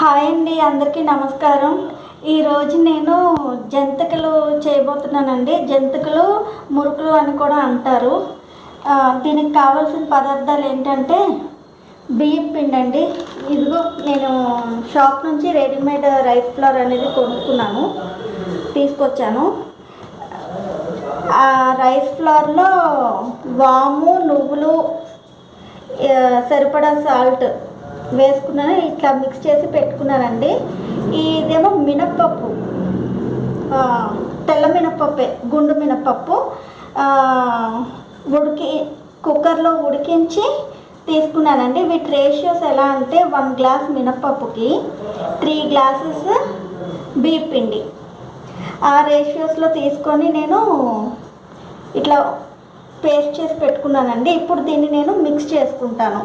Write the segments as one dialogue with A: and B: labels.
A: Hi అండి అందరికీ నమస్కారం. ఈరోజు నేను జంతికలు చేయబోతున్నానండి. జంతికలు మురుకులు అని కూడా అంటారు. దీనికి కావాల్సిన పదార్థాలు ఏంటంటే బియ్యం పిండి అండి. ఇదిగో నేను షాప్ నుంచి రెడీమేడ్ రైస్ ఫ్లవర్ అనేది కొనుక్కున్నాను. తీసుకొచ్చాను. ఆ రైస్ ఫ్లవర్లో వాము నువ్వులు సరిపడా సాల్ట్ వేసుకున్నాను ఇట్లా మిక్స్ చేసి పెట్టుకున్నానండి. ఇదేమో మినప్పప్పు. తెల్ల మినప్పప్పే గుండు మినప్పప్పు. ఉడికి కుక్కర్లో ఉడికించి తీసుకున్నానండి. వీటి రేషియోస్ ఎలా అంటే వన్ గ్లాస్ మినప్పప్పుకి త్రీ గ్లాసెస్ బియ్య పిండి. ఆ రేషియోస్లో తీసుకొని నేను ఇట్లా పేస్ట్ చేసి పెట్టుకున్నానండి. ఇప్పుడు దీన్ని నేను మిక్స్ చేసుకుంటాను.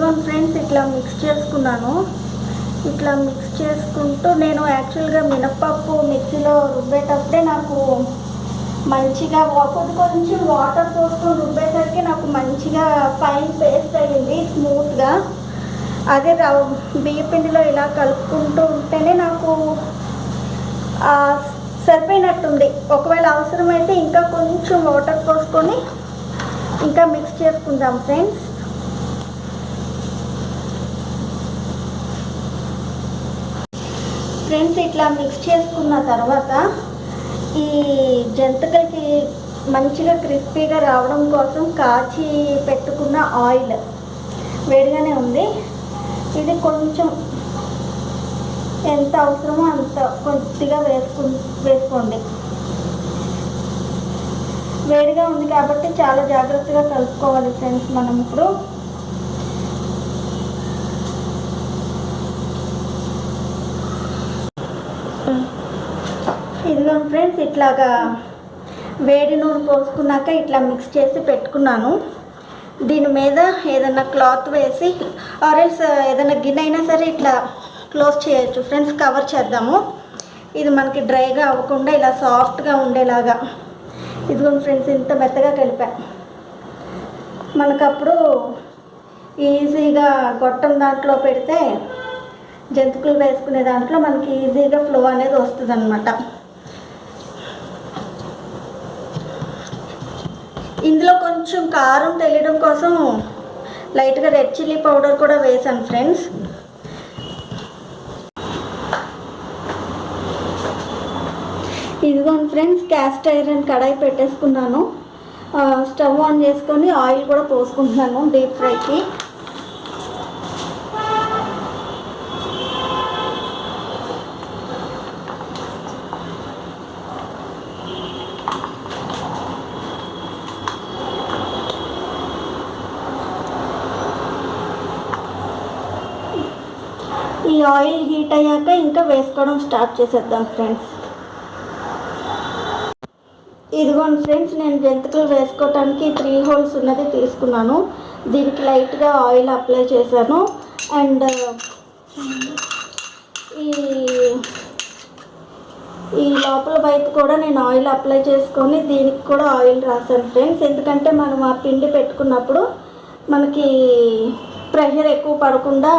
A: ఇదిగోండి ఫ్రెండ్స్ ఇట్లా మిక్స్ చేసుకున్నాను. ఇట్లా మిక్స్ చేసుకుంటూ నేను యాక్చువల్గా మినప్పప్పు మిక్సీలో రుబ్బేటప్పుడే నాకు మంచిగా వా- కొద్ది కొంచెం వాటర్ పోసుకొని రుబ్బేసరికి నాకు మంచిగా ఫైన్ పేస్ట్ అయ్యింది స్మూత్గా అదే రవ బియ్య ఇలా కలుపుకుంటూ ఉంటేనే నాకు సరిపోయినట్టుంది. ఒకవేళ అవసరమైతే ఇంకా కొంచెం వాటర్ పోసుకొని ఇంకా మిక్స్ చేసుకుందాం ఫ్రెండ్స్ ఫ్రెండ్స్ ఇట్లా మిక్స్ చేసుకున్న తర్వాత ఈ జంతికలకి మంచిగా క్రిస్పీగా రావడం కోసం కాచి పెట్టుకున్న ఆయిల్ వేడిగానే ఉంది. ఇది కొంచెం ఎంత అవసరమో అంత కొద్దిగా వేసుకు వేసుకోండి. వేడిగా ఉంది కాబట్టి చాలా జాగ్రత్తగా కలుపుకోవాలి ఫ్రెండ్స్ మనం ఇప్పుడు. ఇదిగోండి ఫ్రెండ్స్ ఇట్లాగా వేడి నూనె పోసుకున్నాక ఇట్లా మిక్స్ చేసి పెట్టుకున్నాను. దీని మీద ఏదైనా క్లాత్ వేసి ఆరెల్స్ ఏదైనా గిన్నె అయినా సరే ఇట్లా క్లోజ్ చేయొచ్చు. ఫ్రెండ్స్ కవర్ చేద్దాము. ఇది మనకి డ్రైగా అవ్వకుండా ఇలా సాఫ్ట్గా ఉండేలాగా. ఇదిగోండి ఫ్రెండ్స్ ఇంత మెత్తగా కలిపా. మనకప్పుడు ఈజీగా గొట్టం దాంట్లో పెడితే జంతుకులు వేసుకునే దాంట్లో మనకి ఈజీగా ఫ్లో అనేది వస్తుంది అనమాట ఇందులో కొంచెం కారం తెలియడం కోసం లైట్గా రెడ్ చిల్లీ పౌడర్ కూడా వేసాను ఫ్రెండ్స్. ఇదిగోండి ఫ్రెండ్స్ క్యాస్ట్ ఐరన్ కడాయి పెట్టేసుకున్నాను. స్టవ్ ఆన్ చేసుకొని ఆయిల్ కూడా పోసుకుంటున్నాను డీప్ ఫ్రైకి. ఈ ఆయిల్ హీట్ అయ్యాక ఇంకా వేసుకోవడం స్టార్ట్ చేసేద్దాం ఫ్రెండ్స్. ఇదిగోండి ఫ్రెండ్స్ నేను జంతికలు వేసుకోవటానికి త్రీ హోల్స్ ఉన్నది తీసుకున్నాను. దీనికి లైట్గా ఆయిల్ అప్లై చేశాను. అండ్ ఈ ఈ లోపల వైపు కూడా నేను ఆయిల్ అప్లై చేసుకొని దీనికి కూడా ఆయిల్ రాశాను ఫ్రెండ్స్. ఎందుకంటే మనం ఆ పిండి పెట్టుకున్నప్పుడు మనకి ప్రెషర్ ఎక్కువ పడకుండా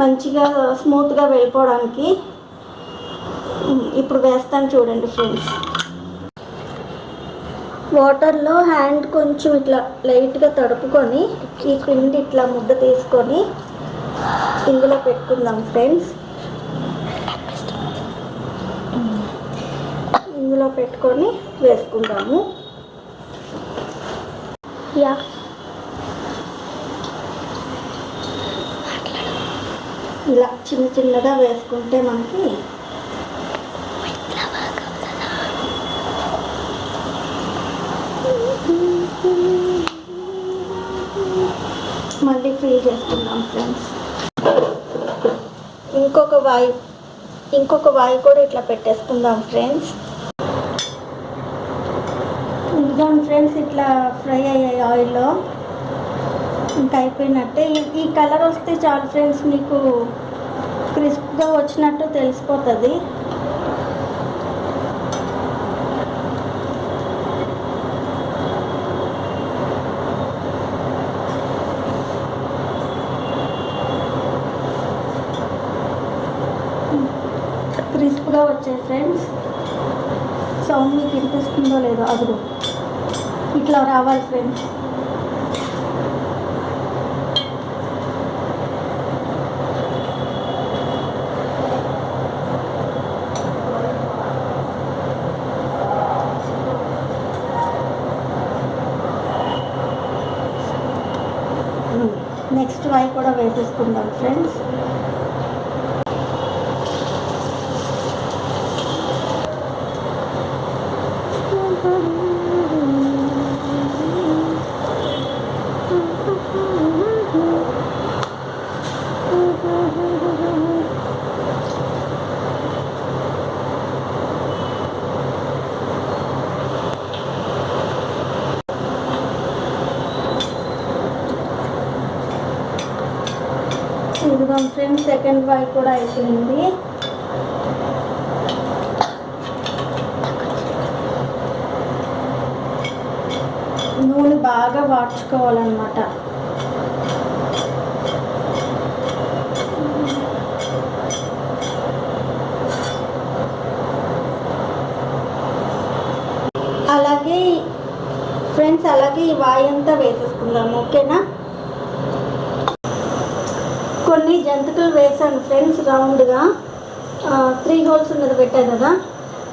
A: మంచిగా స్మూత్గా వెళ్ళిపోవడానికి ఇప్పుడు వేస్తాను చూడండి ఫ్రెండ్స్ వాటర్లో హ్యాండ్ కొంచెం ఇట్లా లైట్గా తడుపుకొని ఈ పిండి ఇట్లా ముద్ద తీసుకొని ఇందులో పెట్టుకుందాం ఫ్రెండ్స్ ఇందులో పెట్టుకొని వేసుకుందాము. యా ఇలా చిన్న చిన్నగా వేసుకుంటే మనకి మళ్ళీ ఫిల్ చేసుకుందాం ఫ్రెండ్స్ ఇంకొక వాయి ఇంకొక వాయి కూడా ఇట్లా పెట్టేసుకుందాం ఫ్రెండ్స్ ఇదిగోండి ఫ్రెండ్స్ ఇట్లా ఫ్రై అయ్యాయి ఆయిల్లో ఇంకా అయిపోయినట్టే ఈ కలర్ వస్తే చాలు ఫ్రెండ్స్ మీకు క్రిస్ప్గా వచ్చినట్టు తెలిసిపోతుంది. క్రిస్ప్గా వచ్చాయి ఫ్రెండ్స్. సౌండ్ మీకు వినిపిస్తుందో లేదో అదురు ఇట్లా రావాలి ఫ్రెండ్స్. నెక్స్ట్ వై కూడా వేసేసుకుందాం ఫ్రెండ్స్ ఇదిగో ఫ్రెండ్స్ సెకండ్ వై కూడా అయిపోయింది. నూనె బాగా వాడ్చుకోవాలన్నమాట. అలాగే ఫ్రెండ్స్ అలాగే ఈ వాయి అంతా వేసేసుకుందాం ఓకేనా? కొన్ని జంతికలు వేసాను ఫ్రెండ్స్ రౌండ్గా త్రీ హోల్స్ ఉన్నది పెట్టాను కదా.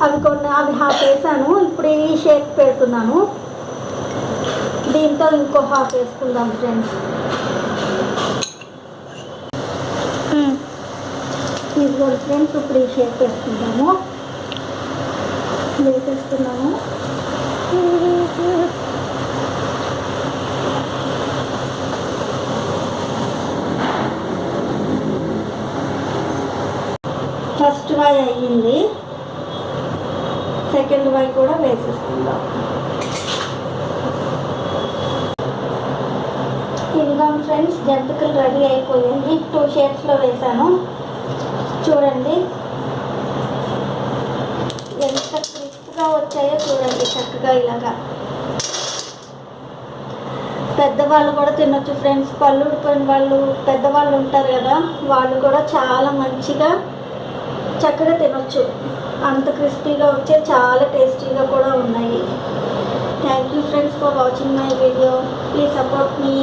A: అవి కొన్ని అవి హాఫ్ వేసాను ఇప్పుడు ఈ షేప్ పెడుతున్నాను. దీంతో ఇంకో హాఫ్ వేసుకుందాం ఫ్రెండ్స్ ఇదిగోండి ఫ్రెండ్స్ ఇప్పుడు ఈ షేప్ వేసుకుందాము. వేసేస్తున్నాము ఫస్ట్ వై అయ్యింది. సెకండ్ వై కూడా వేసేస్తున్నాం ఇదిగో ఫ్రెండ్స్ జంతికలు రెడీ అయిపోయాయి. టూ షేప్స్లో వేసాను చూడండి. ఎంత క్రిస్ప్గా వచ్చాయో చూడండి చక్కగా ఇలాగా. పెద్దవాళ్ళు కూడా తినొచ్చు ఫ్రెండ్స్. పళ్ళు ఊడిపోయిన వాళ్ళు పెద్దవాళ్ళు ఉంటారు కదా వాళ్ళు కూడా చాలా మంచిగా చక్కగా తినొచ్చు. అంత క్రిస్పీగా వచ్చే చాలా టేస్టీగా కూడా ఉన్నాయి. Thank you friends for watching my video please support me